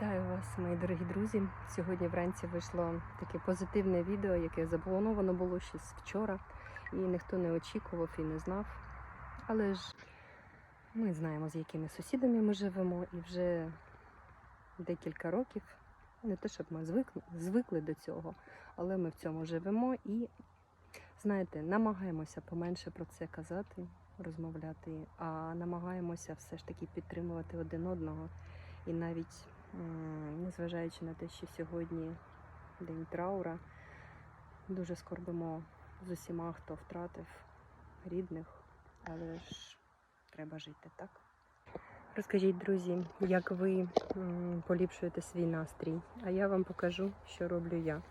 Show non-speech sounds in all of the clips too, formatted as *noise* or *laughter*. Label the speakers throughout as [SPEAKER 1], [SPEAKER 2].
[SPEAKER 1] Вітаю вас, мої дорогі друзі. Сьогодні вранці вийшло таке позитивне відео, яке заплановано було з вчора, і ніхто не очікував і не знав. Але ж ми знаємо, з якими сусідами ми живемо, і вже декілька років, не те, щоб ми звикли, звикли до цього, але ми в цьому живемо і, знаєте, намагаємося поменше про це казати, розмовляти, а намагаємося все ж таки підтримувати один одного. І навіть незважаючи на те, що сьогодні день траура, дуже скорбимо з усіма, хто втратив рідних, але ж треба жити, так? Розкажіть, друзі, як ви поліпшуєте свій настрій, а я вам покажу, що роблю я.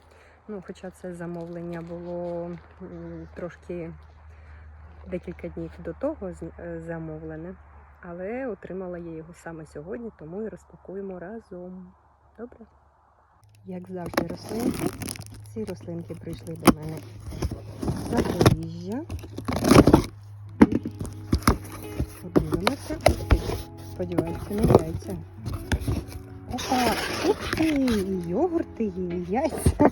[SPEAKER 1] Ну, хоча це замовлення було трошки декілька днів до того е, замовлене. Але отримала я його саме сьогодні, тому і розпакуємо разом. Добре? Як завжди, рослинки. Ці рослинки прийшли до мене з Запоріжжя. Подивимося. Сподіваюся, не яйця. Опа! Ух ти! Йогурти є, і яйця. *laughs*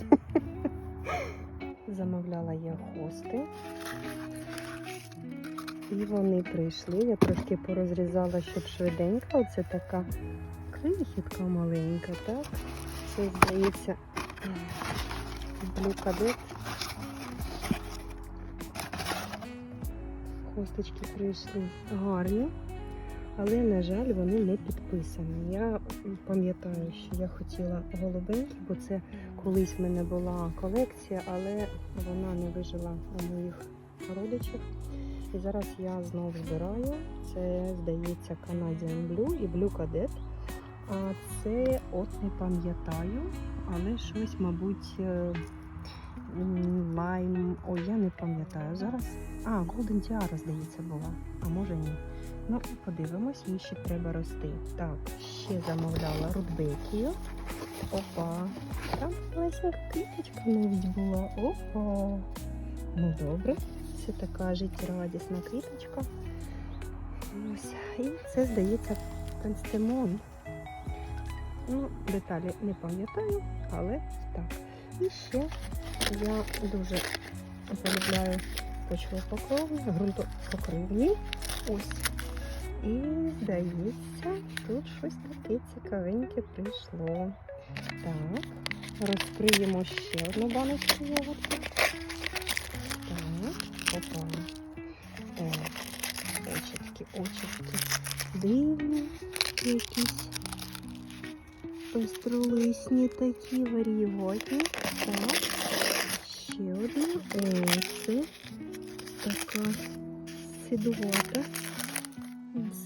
[SPEAKER 1] Замовляла я хости. І вони прийшли. Я трошки порозрізала, щоб швиденько. Оце така крихітка маленька, так? Це здається блюкадет. Хосточки прийшли гарні, але, на жаль, вони не підписані. Я пам'ятаю, що я хотіла голубенькі, бо це колись в мене була колекція, але вона не вижила у моїх родичів. І зараз я знову збираю. Це, здається, Canadian Blue і Blue Cadet. А це от не пам'ятаю, але щось, мабуть, е, лайм. Ой, я не пам'ятаю зараз. А, Golden Tiara, здається, була. А може ні. Ну, подивимось, їй ще треба рости. Так, ще замовляла рудбекію. Опа. Там малесенька квіточка навіть була. Опа. Ну добре. Це така життєрадісна квіточка. Ось. І це, здається, пенстемон. Ну, деталі не пам'ятаю, але так. І ще я дуже полюбляю почвопокровні, ґрунтопокривні. Ось. І здається, тут щось таке цікавеньке прийшло. Так, розкриємо ще одну баночку йогурту. Так, опа. Так, очітки, очітки. Дивні якісь пестролисні такі варіотні. Так, ще одна. Ось це така сидувата.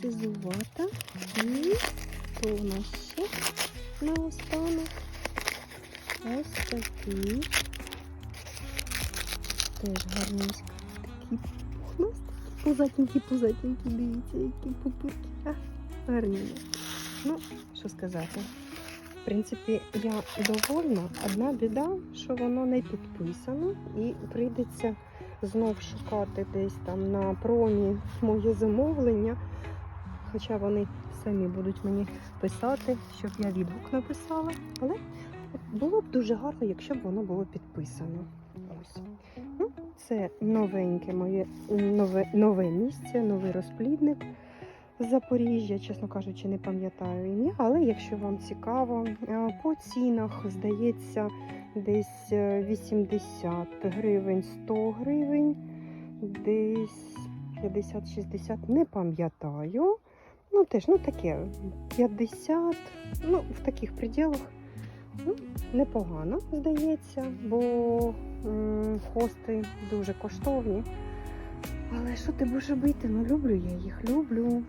[SPEAKER 1] Сизувата. І то у нас ще на останок. Ось такий. Теж гарненько. Пухнасті, пузатенькі, пузатенькі, дивіться, які пупирки. Гарні. Ну, що сказати. В принципі, я довольна. Одна біда, що воно не підписано, і прийдеться знов шукати десь там на промі моє замовлення. Хоча вони самі будуть мені писати, щоб я відгук написала. Але було б дуже гарно, якщо б воно було підписано. Це новеньке моє нове, нове місце, новий розплідник Запоріжжя. Чесно кажучи, не пам'ятаю ім'я, але якщо вам цікаво, е, по цінах здається десь е, 80 гривень, 100 гривень, десь 50-60, не пам'ятаю. Ну, теж, ну таке, 50, ну, в таких пределах. Ну, непогано, здається, бо м, хости дуже коштовні. Але що ти будеш робити? Ну люблю я їх, люблю.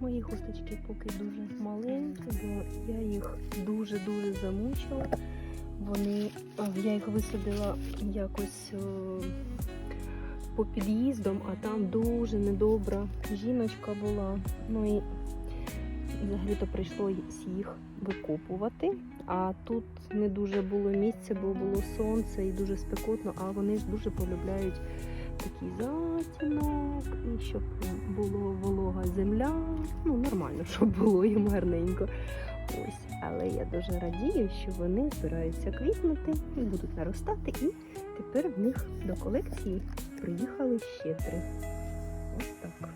[SPEAKER 1] Мої хусточки поки дуже маленькі, бо я їх дуже-дуже замучила. Вони, я їх висадила якось о, по під'їздом, а там дуже недобра жіночка була. Ну і взагалі-то прийшлося їх викопувати. А тут не дуже було місця, бо було сонце і дуже спекотно, а вони ж дуже полюбляють такий затінок, і щоб було волога земля. Ну, нормально, *laughs* щоб було їм гарненько. Ось, але я дуже радію, що вони збираються квітнути і будуть наростати, і тепер в них до колекції приїхали ще три. Ось так.